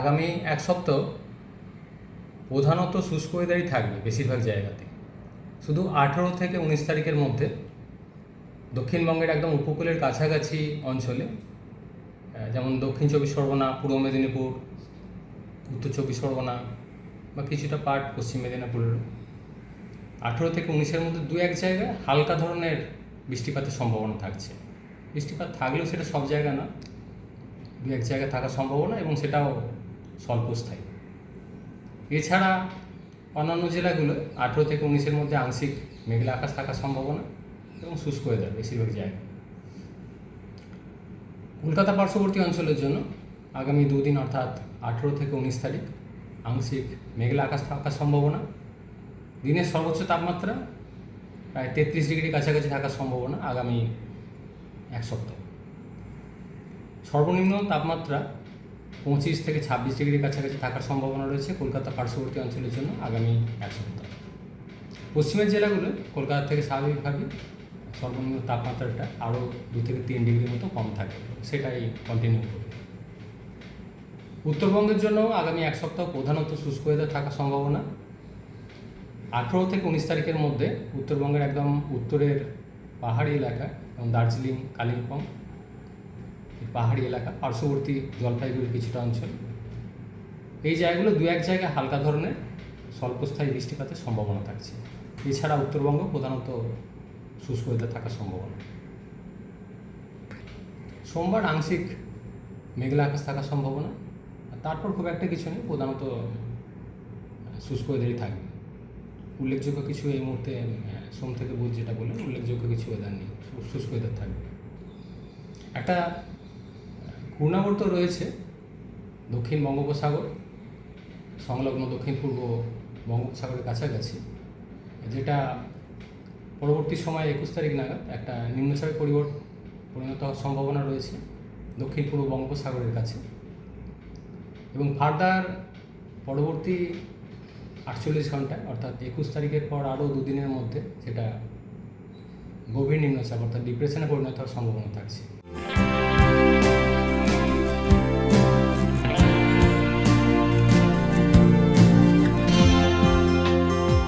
আগামী এক সপ্তাহ প্রধানত শুষ্ক ওয়েদারই থাকবে বেশিরভাগ জায়গাতে। শুধু আঠেরো থেকে উনিশ তারিখের মধ্যে দক্ষিণবঙ্গের একদম উপকূলের কাছাকাছি অঞ্চলে যেমন দক্ষিণ চব্বিশ পরগনা, পূর্ব মেদিনীপুর, উত্তর চব্বিশ পরগনা বা কিছুটা পার্ট পশ্চিম মেদিনীপুরের আঠেরো থেকে উনিশের মধ্যে দু এক জায়গায় হালকা ধরনের বৃষ্টিপাতের সম্ভাবনা থাকছে। বৃষ্টিপাত থাকলেও সেটা সব জায়গা না, দু এক জায়গায় থাকার সম্ভাবনা এবং সেটাও স্বল্পস্থায়ী। এছাড়া অন্যান্য জেলাগুলো আঠেরো থেকে উনিশের মধ্যে আংশিক মেঘলা আকাশ থাকার সম্ভাবনা এবং শুষ্ক ওয়েদার বেশিরভাগ জায়গায়। কলকাতা পার্শ্ববর্তী অঞ্চলের জন্য আগামী দুদিন অর্থাৎ আঠেরো থেকে উনিশ তারিখ আংশিক মেঘলা আকাশ থাকার সম্ভাবনা। দিনের সর্বোচ্চ তাপমাত্রা প্রায় তেত্রিশ ডিগ্রি কাছাকাছি থাকার সম্ভাবনা আগামী এক সপ্তাহ। সর্বনিম্ন তাপমাত্রা পঁচিশ থেকে ছাব্বিশ ডিগ্রির কাছাকাছি থাকার সম্ভাবনা রয়েছে কলকাতা পার্শ্ববর্তী অঞ্চলের জন্য আগামী এক সপ্তাহ। পশ্চিমের জেলাগুলো কলকাতা থেকে স্বাভাবিকভাবেই সর্বনিম্ন তাপমাত্রাটা আরও দু থেকে তিন ডিগ্রির মতো কম থাকে, সেটাই কন্টিনিউ করবে। উত্তরবঙ্গের জন্য আগামী এক সপ্তাহ প্রধানত শুষ্ক ওয়েদার থাকার সম্ভাবনা। আঠেরো থেকে উনিশ তারিখের মধ্যে উত্তরবঙ্গের একদম উত্তরের পাহাড়ি এলাকা এবং দার্জিলিং, কালিম্পং পাহাড়ি এলাকা, পার্শ্ববর্তী জলপাইগুড়ির কিছুটা অঞ্চল। এই জায়গাগুলো দু এক জায়গায় হালকা ধরনের স্বল্পস্থায়ী বৃষ্টিপাতের সম্ভাবনা থাকছে। এছাড়া উত্তরবঙ্গ প্রধানত শুষ্ক ওয়েদার থাকার সম্ভাবনা। সোমবার আংশিক মেঘলা আকাশ থাকার সম্ভাবনা তারপর খুব একটা কিছু নেই, প্রধানত শুষ্ক ওয়েদারই থাকবে। উল্লেখযোগ্য কিছু এই মুহূর্তে সোম থেকে বুধ যেটা বললেন, উল্লেখযোগ্য কিছু ওয়েদার নেই শুষ্ক ওয়েদার থাকবে। একটা ঘূর্ণাবর্ত রয়েছে দক্ষিণ বঙ্গোপসাগর, সংলগ্ন দক্ষিণ পূর্ব বঙ্গোপসাগরের কাছাকাছি, যেটা পরবর্তী সময় একুশ তারিখ নাগাদ একটা নিম্নচাপে পরিবর্তন পরিণত হওয়ার সম্ভাবনা রয়েছে দক্ষিণ পূর্ব বঙ্গোপসাগরের কাছে। এবং ফার্দার পরবর্তী আটচল্লিশ ঘন্টায় অর্থাৎ একুশ তারিখের পর আরও দুদিনের মধ্যে, সেটা গভীর নিম্নচাপ, অর্থাৎ ডিপ্রেশনে পরিণত হওয়ার সম্ভাবনা থাকছে।